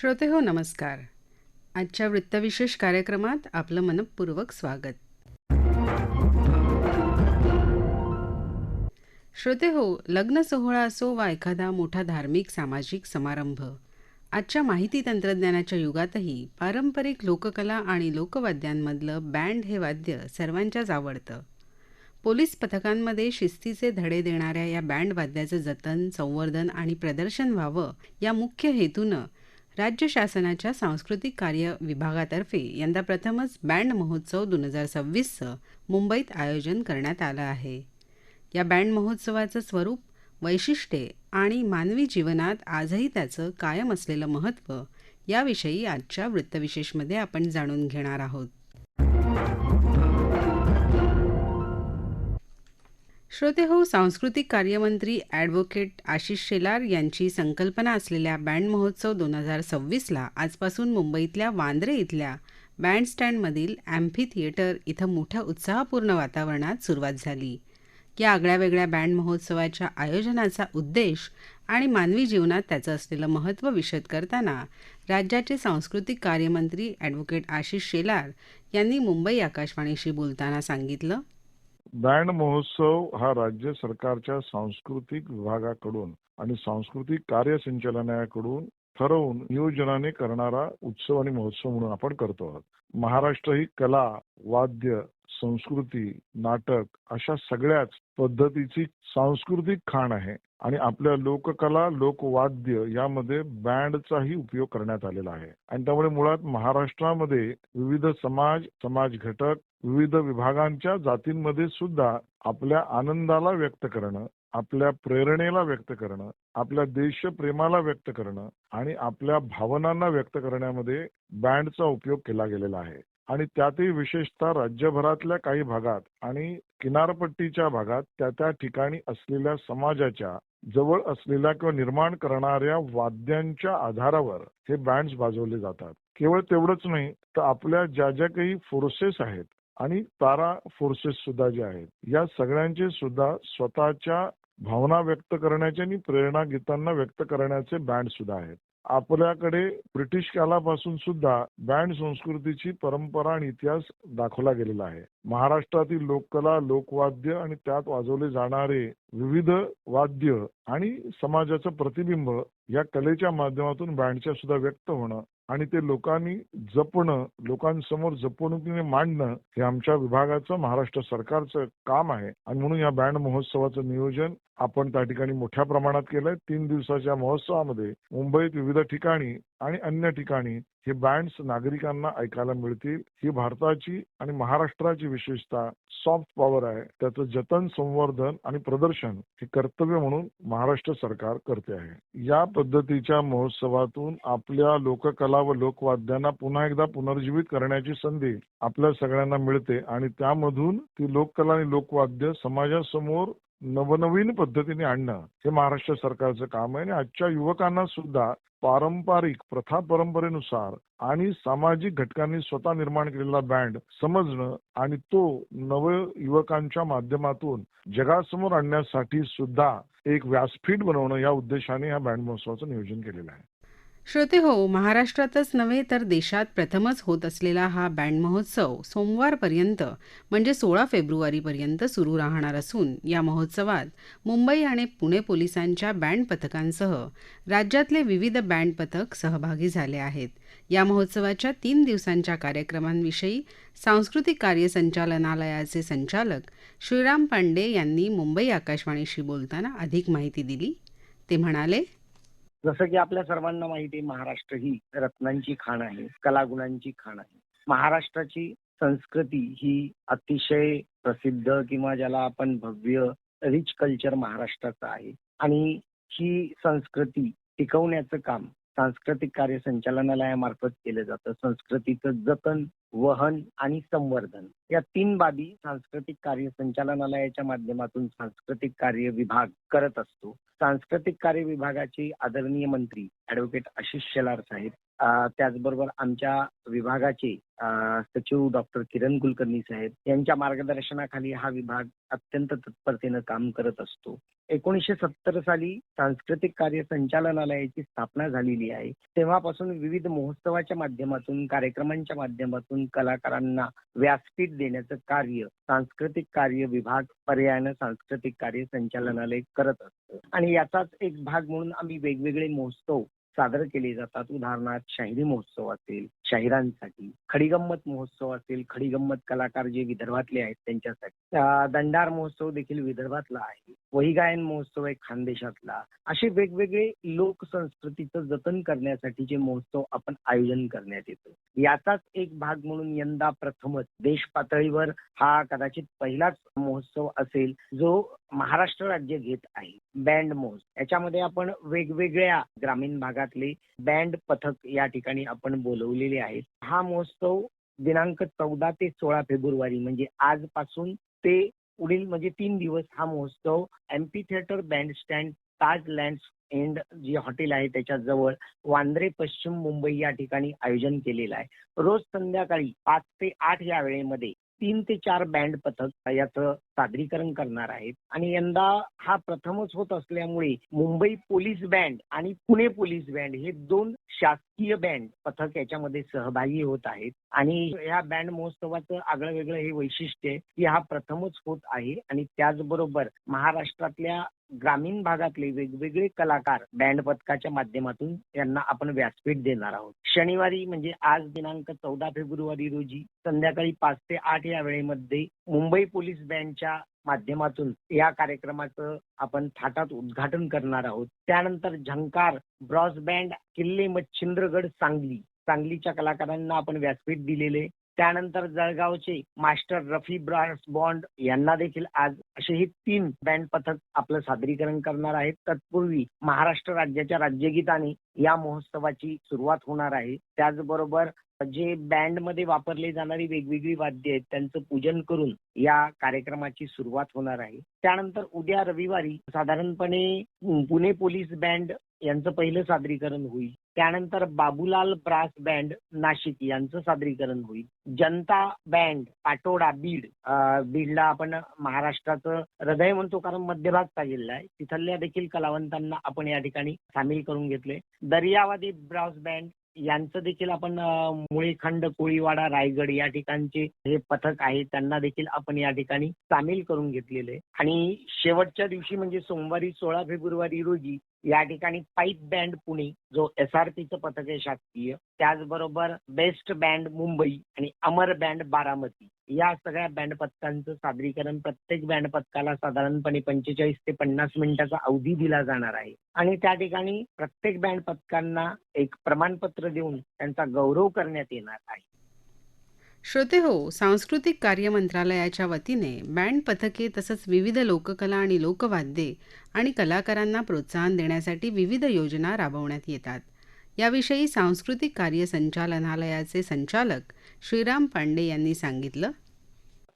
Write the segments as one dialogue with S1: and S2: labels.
S1: श्रोते हो नमस्कार. आजच्या वृत्तविशेष कार्यक्रमात आपलं मनपूर्वक स्वागत. श्रोते हो लग्न सोहळा असो वा एखादा मोठा धार्मिक सामाजिक समारंभ आजच्या माहिती तंत्रज्ञानाच्या युगातही पारंपरिक लोककला आणि लोकवाद्यांमधलं बँड हे वाद्य सर्वांच्याच आवडतं. पोलीस पथकांमध्ये शिस्तीचे धडे देणाऱ्या या बँड वाद्याचं जतन संवर्धन आणि प्रदर्शन व्हावं या मुख्य हेतूनं राज्य शासनाच्या सांस्कृतिक कार्य विभागातर्फे यंदा प्रथमच बँड महोत्सव दोन हजार सव्वीसचं मुंबईत आयोजन करण्यात आलं आहे. या बँड महोत्सवाचं स्वरूप वैशिष्ट्ये आणि मानवी जीवनात आजही त्याचं कायम असलेलं महत्त्व याविषयी आजच्या वृत्तविशेषमध्ये आपण जाणून घेणार आहोत. श्रोते हो सांस्कृतिक कार्यमंत्री ॲडव्होकेट आशिष शेलार यांची संकल्पना असलेल्या बँड महोत्सव दोन हजार सव्वीसला आजपासून मुंबईतल्या वांद्रे इथल्या बँडस्टँडमधील ॲम्फी थिएटर इथं मोठ्या उत्साहपूर्ण वातावरणात सुरुवात झाली. या आगळ्यावेगळ्या बँड महोत्सवाच्या आयोजनाचा उद्देश आणि मानवी जीवनात त्याचं असलेलं महत्त्व विशद करताना राज्याचे सांस्कृतिक कार्यमंत्री ॲडव्होकेट आशिष शेलार यांनी मुंबई आकाशवाणीशी बोलताना सांगितलं
S2: बँड महोत्सव हा राज्य सरकारच्या सांस्कृतिक विभागाकडून आणि सांस्कृतिक कार्य संचालनाकडून ठरवून नियोजनाने करणारा उत्सव आणि महोत्सव म्हणून आपण करतो आहोत. महाराष्ट्र ही कला वाद्य संस्कृती नाटक अशा सगळ्याच पद्धतीची सांस्कृतिक खाण आहे आणि आपल्या लोककला लोकवाद्य यामध्ये बँडचाही उपयोग करण्यात आलेला आहे. आणि त्यामुळे मुळात महाराष्ट्रामध्ये विविध समाज समाज घटक विविध विभागांच्या जातींमध्ये सुद्धा आपल्या आनंदाला व्यक्त करणं आपल्या प्रेरणेला व्यक्त करणं आपल्या देशप्रेमाला व्यक्त करणं आणि आपल्या भावनांना व्यक्त करण्यामध्ये बँडचा उपयोग केला गेलेला आहे. आणि त्यातही विशेषतः राज्यभरातल्या काही भागात आणि किनारपट्टीच्या भागात त्या त्या ठिकाणी असलेल्या समाजाच्या जवळ असलेल्या किंवा निर्माण करणाऱ्या वाद्यांच्या आधारावर हे बँड्स वाजवले जातात. केवळ तेवढंच नाही तर आपल्या ज्या ज्या काही फोर्सेस आहेत आणि तारा फोर्सेस सुद्धा जे आहेत या सगळ्यांचे सुद्धा स्वतःच्या भावना व्यक्त करण्याचे आणि प्रेरणा गीतांना व्यक्त करण्याचे बँड सुद्धा आहेत. आपल्याकडे ब्रिटिश कालापासून सुद्धा बँड संस्कृतीची परंपरा आणि इतिहास दाखवला गेलेला आहे. महाराष्ट्रातील लोककला लोकवाद्य आणि त्यात वाजवले जाणारे विविध वाद्य आणि समाजाचं प्रतिबिंब या कलेच्या माध्यमातून बँडच्या सुद्धा व्यक्त होणं आणि ते लोकांनी जपणं लोकांसमोर जपणुकीने मांडणं हे आमच्या विभागाचं महाराष्ट्र सरकारचं काम आहे. आणि म्हणून या बँड महोत्सवाचं नियोजन आपण त्या ठिकाणी मोठ्या प्रमाणात केलंय. तीन दिवसाच्या महोत्सवामध्ये मुंबईत विविध ठिकाणी आणि अन्य ठिकाणी हे बँड्स नागरिकांना ऐकायला मिळतील. ही भारताची आणि महाराष्ट्राची विशेषता सॉफ्ट पॉवर आहे. त्याचं जतन संवर्धन आणि प्रदर्शन हे कर्तव्य म्हणून महाराष्ट्र सरकार करते आहे. या पद्धतीच्या महोत्सवातून आपल्या लोककला व लोकवाद्यांना पुन्हा एकदा पुनर्जीवित करण्याची संधी आपल्या सगळ्यांना मिळते आणि त्यामधून ती लोककला आणि लोकवाद्य समाजासमोर नवनवीन पद्धतीने आणणं हे महाराष्ट्र सरकारचं काम आहे. आणि आजच्या युवकांना सुद्धा पारंपरिक प्रथा परंपरेनुसार आणि सामाजिक घटकांनी स्वतः निर्माण केलेला बँड समजणं आणि तो नव युवकांच्या माध्यमातून जगासमोर आणण्यासाठी सुद्धा एक व्यासपीठ बनवणं या उद्देशाने या बँड महोत्सवाचं नियोजन केलेलं आहे.
S1: श्रोते हो महाराष्ट्रातच नव्हे तर देशात प्रथमच होत असलेला हा बँड महोत्सव सोमवारपर्यंत म्हणजे सोळा फेब्रुवारीपर्यंत सुरू राहणार असून या महोत्सवात मुंबई आणि पुणे पोलिसांच्या बँड पथकांसह राज्यातले विविध बँड पथक सहभागी झाले आहेत. या महोत्सवाच्या तीन दिवसांच्या कार्यक्रमांविषयी सांस्कृतिक कार्य संचालनालयाचे संचालक श्रीराम पांडे यांनी मुंबई आकाशवाणीशी बोलताना अधिक माहिती दिली. ते म्हणाले
S3: जसं की आपल्या सर्वांना माहिती आहे महाराष्ट्र ही रत्नांची खाण आहे कलागुणांची खाण आहे. महाराष्ट्राची संस्कृती ही अतिशय प्रसिद्ध किंवा ज्याला आपण भव्य रिच कल्चर महाराष्ट्राचं आहे. आणि ही संस्कृती टिकवण्याचं काम सांस्कृतिक कार्य संचालनालयामार्फत केलं जातं. संस्कृतीचं जतन वहन आणि संवर्धन. या तीन बाबी सांस्कृतिक कार्य संचालनालयाच्या माध्यमातून सांस्कृतिक कार्य विभाग करत असतो. सांस्कृतिक कार्य विभागाचे आदरणीय मंत्री ऍडव्होकेट आशिष शेलार साहेब त्याचबरोबर आमच्या विभागाचे सचिव डॉक्टर किरण कुलकर्णी साहेब यांच्या मार्गदर्शनाखाली हा विभाग अत्यंत तत्परतेनं काम करत असतो. एकोणीसशे सत्तर साली सांस्कृतिक कार्य संचालनालयाची स्थापना झालेली आहे. तेव्हापासून विविध महोत्सवाच्या माध्यमातून कार्यक्रमांच्या माध्यमातून कलाकारांना व्यासपीठ देण्याचं कार्य सांस्कृतिक कार्य विभाग पर्यायानं सांस्कृतिक कार्य संचालनालय करत असतं. आणि याचाच एक भाग म्हणून आम्ही वेगवेगळे महोत्सव सादर केले जातात. उदाहरणार्थ शाहिरी महोत्सव असेल शाहिरांसाठी. खडीगंमत महोत्सव असेल खडीगंमत कलाकार जे विदर्भातले आहेत त्यांच्यासाठी. दंडार महोत्सव देखील विदर्भातला आहे. वहीगायन महोत्सव आहे खानदेशातला. असे वेगवेगळे लोकसंस्कृतीचं जतन करण्यासाठीचे महोत्सव आपण आयोजन करण्यात येतो. याचाच एक भाग म्हणून यंदा प्रथमच देश पातळीवर हा कदाचित पहिलाच महोत्सव असेल जो महाराष्ट्र राज्य घेत आहे. बँड महोत्सव. याच्यामध्ये आपण वेगवेगळ्या ग्रामीण भागातले बँड पथक या ठिकाणी आपण बोलवलेले आहेत. हा महोत्सव दिनांक चौदा ते सोळा फेब्रुवारी म्हणजे आजपासून ते पुढील म्हणजे तीन दिवस हा महोत्सव amphitheatre bandstand Taj land end जे हॉटेल आहे त्याच्याजवळ वांद्रे पश्चिम मुंबई या ठिकाणी आयोजन केलेलं आहे. रोज संध्याकाळी पाच ते आठ या वेळेमध्ये तीन ते चार बँड पथक याचं सादरीकरण करणार आहेत. आणि यंदा हा प्रथमच होत असल्यामुळे मुंबई पोलीस बँड आणि पुणे पोलीस बँड हे दोन शासकीय बँड पथक याच्यामध्ये सहभागी होत आहेत. आणि ह्या बँड महोत्सवाचं आगळं वेगळं हे वैशिष्ट्य की हा प्रथमच होत आहे. आणि त्याचबरोबर महाराष्ट्रातल्या ग्रामीण भागातले वेगवेगळे कलाकार बँड पथकाच्या माध्यमातून यांना आपण व्यासपीठ देणार आहोत. शनिवारी म्हणजे आज दिनांक चौदा फेब्रुवारी रोजी संध्याकाळी पाच ते आठ या वेळेमध्ये मुंबई पोलीस बँडच्या माध्यमातून या कार्यक्रमाचं आपण थाटात उद्घाटन करणार आहोत. त्यानंतर झंकार ब्रॉस बँड किल्ले मच्छिंद्रगड सांगली. सांगलीच्या कलाकारांना आपण व्यासपीठ दिलेले. त्यानंतर जळगावचे मास्टर रफी ब्रास बॉन्ड यांना देखील आज असे हे तीन बँड पथक आपलं सादरीकरण करणार आहेत. तत्पूर्वी महाराष्ट्र राज्याच्या राज्यगीताने या महोत्सवाची सुरुवात होणार आहे. त्याचबरोबर जे बँडमध्ये वापरले जाणारी वेगवेगळी वाद्य आहेत त्यांचं पूजन करून या कार्यक्रमाची सुरुवात होणार आहे. त्यानंतर उद्या रविवारी साधारणपणे पुणे पोलीस बँड यांचं पहिलं सादरीकरण होईल. त्यानंतर बाबूलाल ब्रास बँड नाशिक यांचं सादरीकरण होईल. जनता बँड पाटोडा बीड बीडला आपण महाराष्ट्राचं हृदय म्हणतो कारण मध्यभागचा जिल्हा आहे. तिथल्या देखील कलावंतांना आपण या ठिकाणी सामील करून घेतले. दर्यावादी ब्रास बँड यांचं देखील आपण मुळीखंड कोळीवाडा रायगड या ठिकाणचे हे पथक आहे त्यांना देखील आपण या ठिकाणी सामील करून घेतलेले. आणि शेवटच्या दिवशी म्हणजे सोमवारी सोळा फेब्रुवारी रोजी या ठिकाणी पाईप बँड पुणे जो एस आर पीचं पथक आहे शासकीय त्याचबरोबर बेस्ट बँड मुंबई आणि अमर बँड बारामती. या सगळ्या बँड पथकांचं सादरीकरण प्रत्येक बँड पथकाला साधारणपणे पंचेचाळीस ते पन्नास मिनिटाचा अवधी दिला जाणार आहे. आणि त्या ठिकाणी प्रत्येक बँड पथकांना एक प्रमाणपत्र देऊन त्यांचा गौरव करण्यात येणार आहे.
S1: श्रोते हो सांस्कृतिक कार्य मंत्रालयाच्या वतीने बँड पथके तसंच विविध लोककला आणि लोकवाद्ये आणि कलाकारांना प्रोत्साहन देण्यासाठी विविध योजना राबवण्यात येतात. याविषयी सांस्कृतिक कार्य संचालनालयाचे संचालक श्रीराम पांडे यांनी सांगितलं.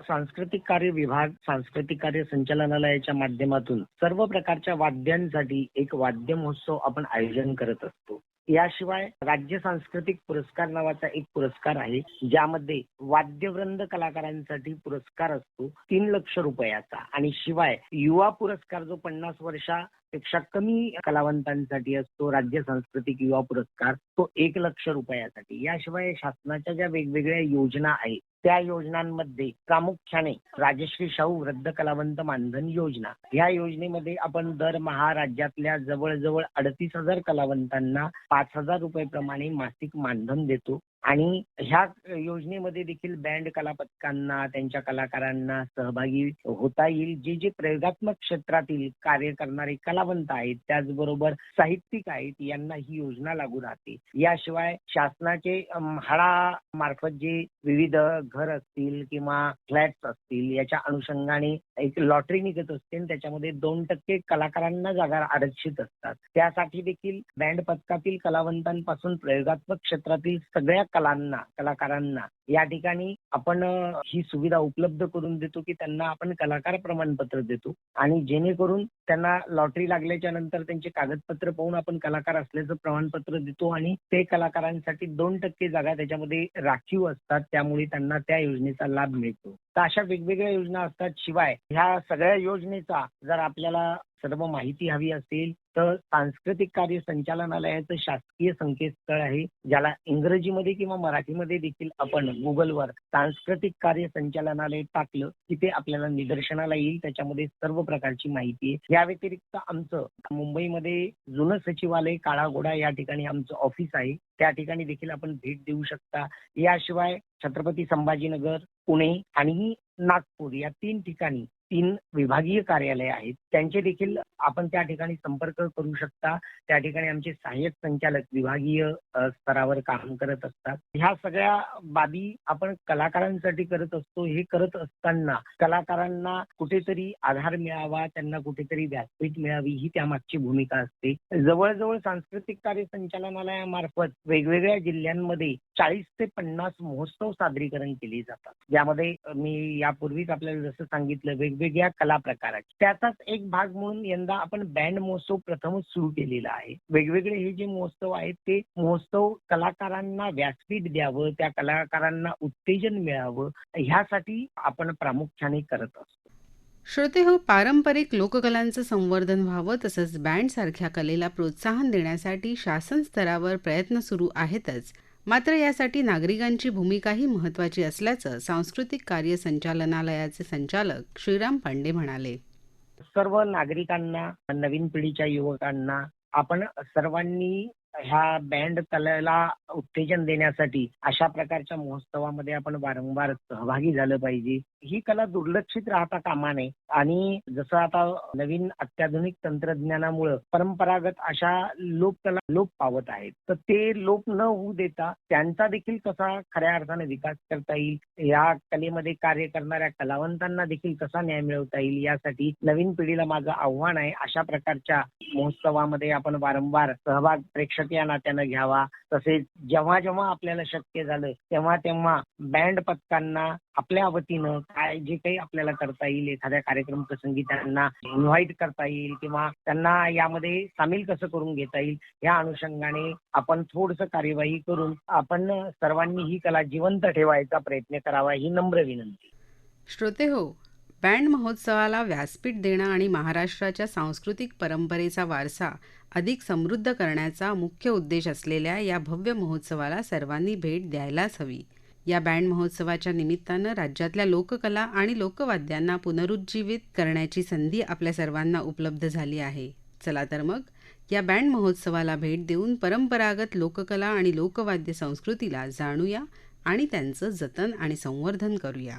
S3: सांस्कृतिक कार्य विभाग सांस्कृतिक कार्य संचालनालयाच्या माध्यमातून सर्व प्रकारच्या वाद्यांसाठी एक वाद्य महोत्सव आपण आयोजन करत असतो. याशिवाय राज्य सांस्कृतिक पुरस्कार नावाचा एक पुरस्कार आहे ज्यामध्ये वाद्यवृंद कलाकारांसाठी पुरस्कार असतो तीन लक्ष रुपयाचा. आणि शिवाय युवा पुरस्कार जो पन्नास वर्षा पेक्षा कमी कलावंतांसाठी असतो राज्य सांस्कृतिक युवा पुरस्कार तो एक लक्ष रुपयासाठी. याशिवाय शासनाच्या ज्या वेगवेगळ्या योजना आहेत त्या योजनांमध्ये प्रामुख्याने राजश्री शाहू वृद्ध कलावंत मानधन योजना. या योजनेमध्ये आपण दरमहा राज्यातल्या जवळजवळ अडतीस हजार कलावंतांना पाच हजार रुपये प्रमाणे मासिक मानधन देतो. आणि ह्या योजनेमध्ये देखील बँड कलापथकांना त्यांच्या कलाकारांना सहभागी होता येईल. जे जे प्रयोगात्मक क्षेत्रातील कार्य करणारे कलावंत आहेत त्याचबरोबर साहित्यिक आहेत यांना ही योजना लागू राहते. याशिवाय शासनाचे म्हाडा मार्फत जे विविध घर असतील किंवा फ्लॅट्स असतील याच्या अनुषंगाने एक लॉटरी निघत असते आणि त्याच्यामध्ये दोन टक्के कलाकारांना जागा आरक्षित असतात. त्यासाठी देखील बँड पथकातील कलावंतांपासून प्रयोगात्मक क्षेत्रातील सगळ्या कलांना कलाकारांना. या ठिकाणी आपण ही सुविधा उपलब्ध करून देतो की त्यांना आपण कलाकार प्रमाणपत्र देतो. आणि जेणेकरून त्यांना लॉटरी लागल्याच्या नंतर त्यांचे कागदपत्र पाहून आपण कलाकार असल्याचं प्रमाणपत्र देतो आणि ते कलाकारांसाठी दोन टक्के जागा त्याच्यामध्ये राखीव असतात. त्यामुळे त्यांना त्या योजनेचा लाभ मिळतो. तर अशा वेगवेगळ्या योजना असतात. शिवाय ह्या सगळ्या योजनेचा जर आपल्याला सर्व माहिती हवी असेल तर सांस्कृतिक कार्य संचालनालयाचं शासकीय संकेतस्थळ आहे ज्याला इंग्रजीमध्ये किंवा मराठीमध्ये देखील आपण गुगलवर सांस्कृतिक कार्य संचालनालय टाकलं की ते आपल्याला निदर्शनाला येईल. त्याच्यामध्ये सर्व प्रकारची माहिती आहे. या व्यतिरिक्त आमचं मुंबईमध्ये जुनं सचिवालय काळागोडा या ठिकाणी आमचं ऑफिस आहे. त्या ठिकाणी देखील आपण भेट देऊ शकता. याशिवाय छत्रपती संभाजीनगर पुणे आणि नागपूर या तीन ठिकाणी तीन विभागीय कार्यालय आहेत. त्यांचे देखील आपण त्या ठिकाणी संपर्क करू शकता. त्या ठिकाणी आमचे सहाय्यक संचालक विभागीय स्तरावर काम करत असतात. ह्या सगळ्या बाबी आपण कलाकारांसाठी करत असतो. हे करत असताना कलाकारांना कुठेतरी आधार मिळावा त्यांना कुठेतरी व्यासपीठ मिळावी ही त्यामागची भूमिका असते. जवळजवळ सांस्कृतिक कार्य संचालनालयामार्फत वेगवेगळ्या जिल्ह्यांमध्ये चाळीस ते पन्नास महोत्सव सादरीकरण केले जातात. ज्यामध्ये मी यापूर्वीच आपल्याला जसं सांगितलं वेगवेगळ्या कला प्रकाराचे त्याचाच एक भाग म्हणून यंदा आपण बँड महोत्सव प्रथमच सुरू केलेला आहे. वेगवेगळे हे जे महोत्सव आहेत ते महोत्सव कलाकारांना व्यासपीठ द्यावं त्या कलाकारांना उत्तेजन मिळावं ह्यासाठी आपण प्रामुख्याने करत असतो.
S1: श्रोते हो पारंपरिक लोककलांचं संवर्धन व्हावं तसंच बँडसारख्या कलेला प्रोत्साहन देण्यासाठी शासन स्तरावर प्रयत्न सुरू आहेतच. मात्र यासाठी नागरिकांची भूमिकाही महत्वाची असल्याचं सांस्कृतिक कार्य संचालनालयाचे संचालक श्रीराम पांडे म्हणाले.
S3: सर्व नागरिकांना नवीन पिढीच्या युवकांना आपण सर्वांनी ह्या बँड कलेला उत्तेजन देण्यासाठी अशा प्रकारच्या महोत्सवामध्ये आपण वारंवार सहभागी झालं पाहिजे. ही कला दुर्लक्षित राहता कामा नये. आणि जसं आता नवीन अत्याधुनिक तंत्रज्ञानामुळं परंपरागत अशा लोककला लोप पावत आहेत. तर ते लोप न होऊ देता त्यांचा देखील कसा खऱ्या अर्थाने विकास करता येईल? या कलेमध्ये कार्य करणाऱ्या कलावंतांना देखील कसा न्याय मिळवता येईल? यासाठी नवीन पिढीला माझं आव्हान आहे. अशा प्रकारच्या महोत्सवामध्ये आपण वारंवार सहभाग प्रेक्षकीय नात्यानं घ्यावा. तसेच जेव्हा जेव्हा आपल्याला शक्य झालं तेव्हा तेव्हा बँड पथकांना आपल्या वतीनं काय जे काही आपल्याला करता येईल एखाद्या कार्यक्रम प्रसंगी त्यांना इन्व्हाइट करता येईल किंवा त्यांना यामध्ये सामील कसं करून घेता येईल या अनुषंगाने आपण थोडस कार्यवाही करून आपण सर्वांनी ही कला जिवंत ठेवायचा प्रयत्न करावा ही नम्र विनंती.
S1: श्रोते हो बँड महोत्सवाला व्यासपीठ देणं आणि महाराष्ट्राच्या सांस्कृतिक परंपरेचा वारसा अधिक समृद्ध करण्याचा मुख्य उद्देश असलेल्या या भव्य महोत्सवाला सर्वांनी भेट द्यायलाच हवी. या बँड महोत्सवाच्या निमित्तानं राज्यातल्या लोककला आणि लोकवाद्यांना पुनरुज्जीवित करण्याची संधी आपल्या सर्वांना उपलब्ध झाली आहे. चला तर मग या बँड महोत्सवाला भेट देऊन परंपरागत लोककला आणि लोकवाद्य संस्कृतीला जाणूया आणि त्यांचं जतन आणि संवर्धन करूया.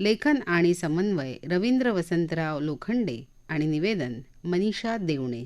S1: लेखन आणि समन्वय रवींद्र वसंतराव लोखंडे आणि निवेदन मनीषा देवणे.